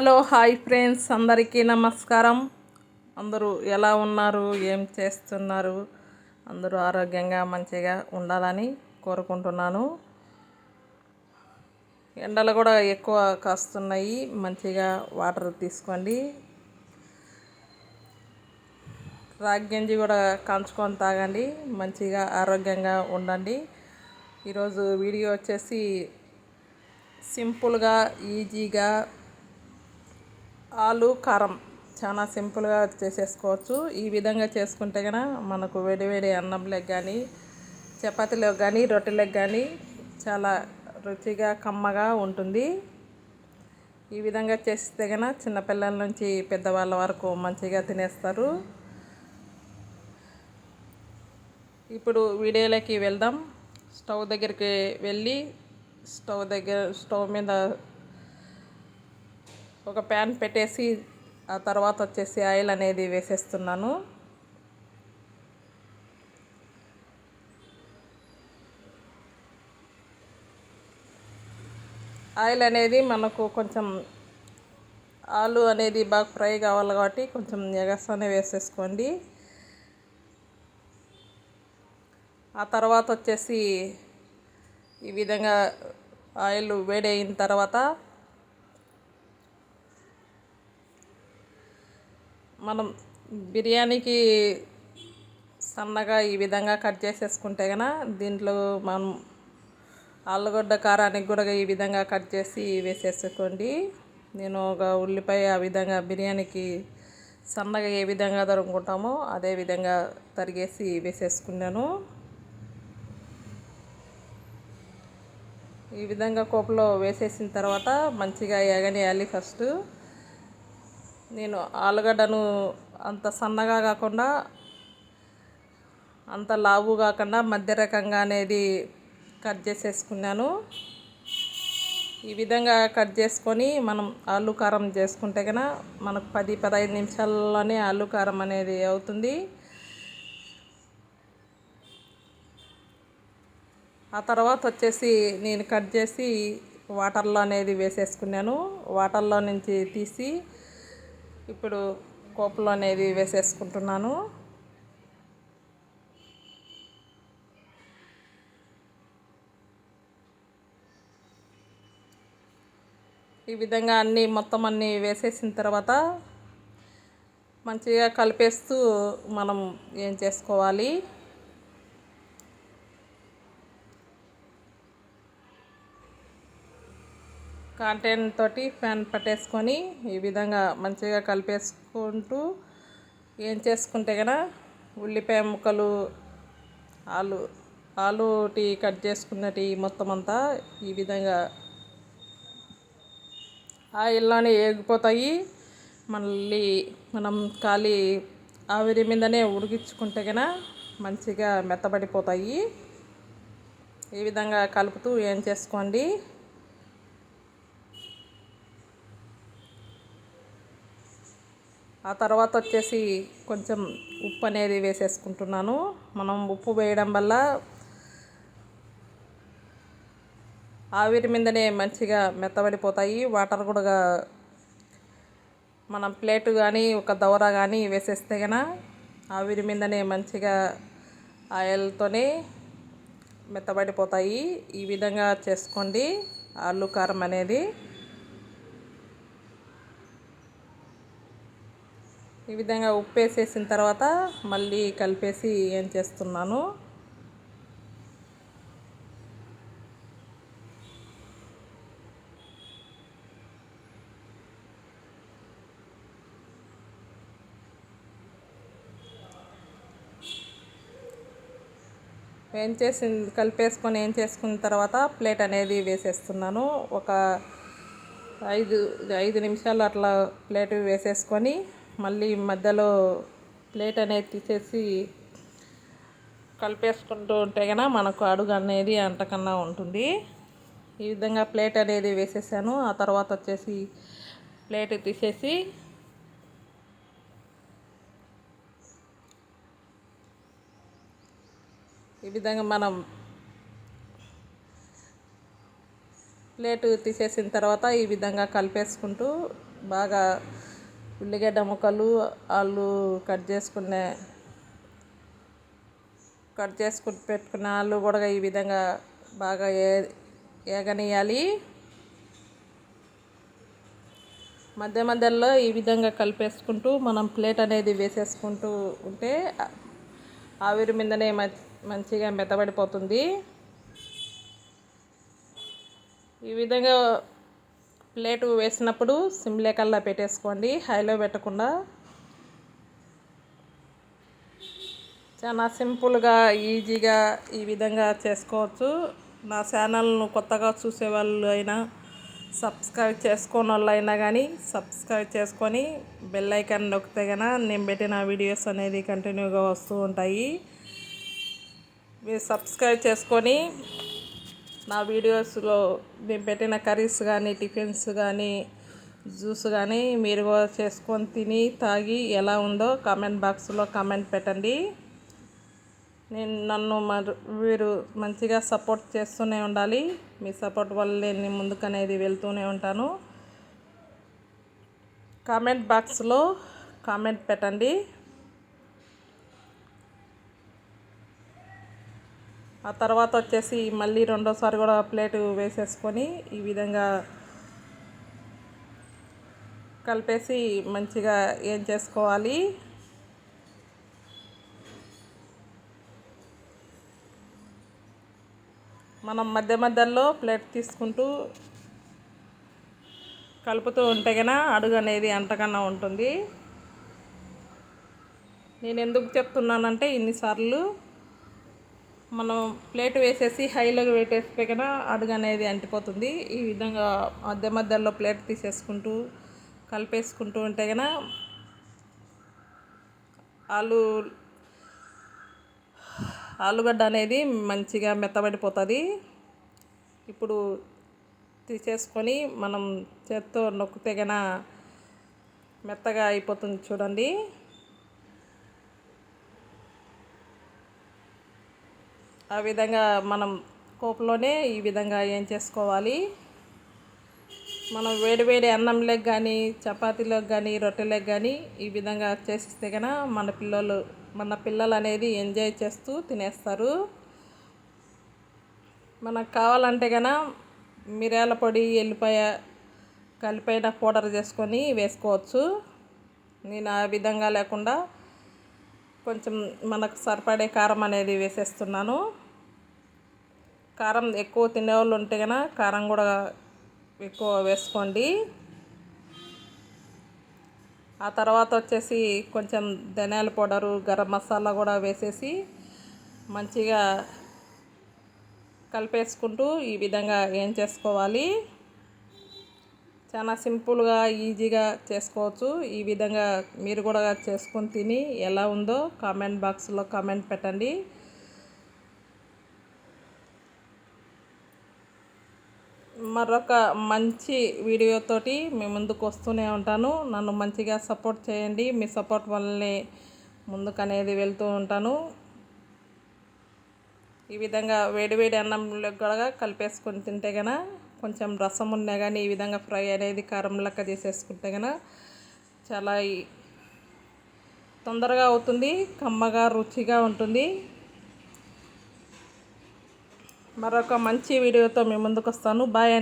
Hello hi friends. అందరికీ నమస్కారం. అందరూ ఎలా ఉన్నారు? ఏం చేస్తున్నారు? అందరూ ఆరోగ్యంగా మంచిగా ఉండాలని కోరుకుంటున్నాను. ఎండలు కూడా ఎక్కువ కాస్తున్నాయి. మంచిగా వాటర్ తీసుకోండి. రాగి గంజి కూడా కాంచుకొని తాగండి. మంచిగా ఆరోగ్యంగా ఉండండి. ఈరోజు వీడియో వచ్చేసి సింపుల్గా ఈజీగా ఆలు కారం చాలా సింపుల్గా చేసేసుకోవచ్చు. ఈ విధంగా చేసుకుంటే కనుక మనకు వేడివేడి అన్నంలోకి కానీ చపాతీలోకి కానీ రొట్టెలకు కానీ చాలా రుచిగా కమ్మగా ఉంటుంది. ఈ విధంగా చేస్తే కనుక చిన్నపిల్లల నుంచి పెద్దవాళ్ళ వరకు మంచిగా తినేస్తారు. ఇప్పుడు వీడియోలోకి వెళ్దాం. స్టవ్ దగ్గరికి వెళ్ళి స్టవ్ దగ్గర స్టవ్ మీద ఒక ప్యాన్ పెట్టేసి ఆ తర్వాత వచ్చేసి ఆయిల్ అనేది వేసేస్తున్నాను. ఆయిల్ అనేది మనకు కొంచెం ఆలు అనేది బాగా ఫ్రై కావాలి కాబట్టి కొంచెం ఎగసానే వేసేసుకోండి. ఆ తర్వాత వచ్చేసి ఈ విధంగా ఆయిల్ వేడైన తర్వాత మనం బిర్యానీకి సన్నగా ఈ విధంగా కట్ చేసేసుకుంటే కనుక దీంట్లో మనం ఆలుగడ్డ కారానికి కూడా ఈ విధంగా కట్ చేసి వేసేసుకోండి. నేను ఒక ఉల్లిపాయ ఆ విధంగా బిర్యానీకి సన్నగా ఏ విధంగా తరుముకుంటామో అదే విధంగా తరిగేసి వేసేసుకున్నాను. ఈ విధంగా కోపలో వేసేసిన తర్వాత మంచిగా ఎగనేయాలి ఫస్ట్. నేను ఆలుగడ్డను అంత సన్నగా కాకుండా అంత లావు కాకుండా మధ్య రకంగా అనేది కట్ చేసేసుకున్నాను. ఈ విధంగా కట్ చేసుకొని మనం ఆలు కారం చేసుకుంటే కనుక మనకు పది పదహైదు నిమిషాల్లోనే ఆలు కారం అనేది అవుతుంది. ఆ తర్వాత వచ్చేసి నేను కట్ చేసి వాటర్లో అనేది వేసేసుకున్నాను. వాటర్లో నుంచి తీసి ఇప్పుడు కోపలో అనేది వేసేసుకుంటున్నాను. ఈ విధంగా అన్నీ మొత్తం అన్నీ వేసేసిన తర్వాత మంచిగా కలిపేస్తూ మనం ఏం చేసుకోవాలి? కాంటైన్ తోటి ఫ్యాన్ పట్టేసుకొని ఈ విధంగా మంచిగా కలిపేసుకుంటూ ఏం చేసుకుంటే కనుక ఉల్లిపాయ ముక్కలు ఆలు ఆలు టీ కట్ చేసుకున్నటి మొత్తం అంతా ఈ విధంగా ఆయిల్లోనే ఏగిపోతాయి. మళ్ళీ మనం ఖాళీ ఆవిరి మీదనే ఉడికించుకుంటే కనుక మంచిగా మెత్తబడిపోతాయి. ఈ విధంగా కలుపుతూ ఏం చేసుకోండి? ఆ తర్వాత వచ్చేసి కొంచెం ఉప్పు అనేది వేసేసుకుంటున్నాను. మనం ఉప్పు వేయడం వల్ల ఆవిరి మీదనే మంచిగా మెత్తబడిపోతాయి. వాటర్ కూడా మనం ప్లేటు కానీ ఒక దౌర కానీ వేసేస్తే కనుక ఆవిరి మీదనే మంచిగా ఆయిల్తోనే మెత్తబడిపోతాయి. ఈ విధంగా చేసుకోండి. ఆలు కారం అనేది ఈ విధంగా ఉప్పు వేసేసిన తర్వాత మళ్ళీ కలిపేసి ఏం చేస్తున్నాను? ఏం చేసి కలిపేసుకొని ఏం చేసుకున్న తర్వాత ప్లేట్ అనేది వేసేస్తున్నాను. ఒక ఐదు ఐదు నిమిషాలు అట్లా ప్లేట్ వేసేసుకొని మళ్ళీ మధ్యలో ప్లేట్ అనేది తీసేసి కలిపేసుకుంటూ ఉంటే కనుక మనకు అడుగు అనేది అంటకన్నా ఉంటుంది. ఈ విధంగా ప్లేట్ అనేది వేసేసాను. ఆ తర్వాత వచ్చేసి ప్లేట్ తీసేసి ఈ విధంగా మనం ప్లేట్ తీసేసిన తర్వాత ఈ విధంగా కలిపేసుకుంటూ బాగా ఉల్లిగడ్డ ముక్కలు ఆలు కట్ చేసుకునే కట్ చేసుకుని పెట్టుకున్న ఆలు కూడా ఈ విధంగా బాగా ఏ ఏగనియాలి. మధ్య మధ్యలో ఈ విధంగా కలిపేసుకుంటూ మనం ప్లేట్ అనేది వేసేసుకుంటూ ఉంటే ఆవిరి మీదనే మంచిగా మెత్తబడిపోతుంది. ఈ విధంగా ప్లేటు వేసినప్పుడు సిమ్లే కల్లా పెట్టేసుకోండి. హైలో పెట్టకుండా. చాలా సింపుల్గా ఈజీగా ఈ విధంగా చేసుకోవచ్చు. నా ఛానల్ను కొత్తగా చూసే వాళ్ళు అయినా సబ్స్క్రైబ్ చేసుకున్న వాళ్ళు అయినా కానీ సబ్స్క్రైబ్ చేసుకొని బెల్ ఐకాన్ నొక్కితే కనుక నేను పెట్టిన వీడియోస్ అనేది కంటిన్యూగా వస్తూ ఉంటాయి. మీరు సబ్స్క్రైబ్ చేసుకొని నా వీడియోస్లో నేను పెట్టిన కర్రీస్ కానీ టిఫిన్స్ కానీ జ్యూస్ కానీ మీరు చేసుకొని తిని తాగి ఎలా ఉందో కామెంట్ బాక్స్లో కామెంట్ పెట్టండి. నేను నన్ను మీరు మంచిగా సపోర్ట్ చేస్తూనే ఉండాలి. మీ సపోర్ట్ వల్ల నేను ముందుకనేది వెళ్తూనే ఉంటాను. కామెంట్ బాక్స్లో కామెంట్ పెట్టండి. ఆ తర్వాత వచ్చేసి మళ్ళీ రెండోసారి కూడా ప్లేట్ వేసేసుకొని ఈ విధంగా కలిపేసి మంచిగా ఏం చేసుకోవాలి? మనం మధ్య మధ్యలో ప్లేట్ తీసుకుంటూ కలుపుతూ ఉంటే కన్నా అడుగు అనేది అంతకన్నా ఉంటుంది. నేను ఎందుకు చెప్తున్నానంటే ఇన్నిసార్లు మనం ప్లేట్ వేసేసి హైలోకి పెట్టేస్తే కన్నా అడుగు అనేది అంటిపోతుంది. ఈ విధంగా మధ్య మధ్యలో ప్లేట్ తీసేసుకుంటూ కలిపేసుకుంటూ ఉంటే కన్నా ఆలు ఆలుగడ్డ అనేది మంచిగా మెత్తబడిపోతుంది. ఇప్పుడు తీసేసుకొని మనం చేత్తో నొక్కితే గన మెత్తగా అయిపోతుంది చూడండి. ఆ విధంగా మనం కోపలోనే ఈ విధంగా ఏం చేసుకోవాలి? మనం వేడి వేడి అన్నంలోకి కానీ చపాతీలోకి కానీ రొట్టెలకు కానీ ఈ విధంగా చేసిస్తే కనుక మన పిల్లలు మన పిల్లలు అనేది ఎంజాయ్ చేస్తూ తినేస్తారు. మనకు కావాలంటే కనుక మిరియాల పొడి ఎల్లిపాయ కలిపైన పౌడర్ చేసుకొని వేసుకోవచ్చు. నేను ఆ విధంగా లేకుండా కొంచెం మనకు సరిపడే కారం అనేది వేసేస్తున్నాను. కారం ఎక్కువ తినేవాళ్ళు ఉంటే కనుక కారం కూడా ఎక్కువ వేసుకోండి. ఆ తర్వాత వచ్చేసి కొంచెం ధనియాల పౌడరు గరం మసాలా కూడా వేసేసి మంచిగా కలిపేసుకుంటూ ఈ విధంగా ఏం చేసుకోవాలి? చాలా సింపుల్గా ఈజీగా చేసుకోవచ్చు. ఈ విధంగా మీరు కూడా చేసుకొని తిని ఎలా ఉందో కామెంట్ బాక్స్లో కామెంట్ పెట్టండి. మరొక మంచి వీడియోతోటి మీ ముందుకు వస్తూనే ఉంటాను. నన్ను మంచిగా సపోర్ట్ చేయండి. మీ సపోర్ట్ వల్లనే ముందుకు అనేది వెళ్తూ ఉంటాను. ఈ విధంగా వేడివేడి అన్నంలో కూడా కలిపేసుకొని తింటే కనుక కొంచెం రసం ఉన్నా కానీ ఈ విధంగా ఫ్రై అనేది కారం లెక్క చేసేసుకుంటే కనుక చాలా తొందరగా అవుతుంది కమ్మగా రుచిగా ఉంటుంది. మరొక మంచి వీడియోతో మీ ముందుకు వస్తాను. బాయ్ అండి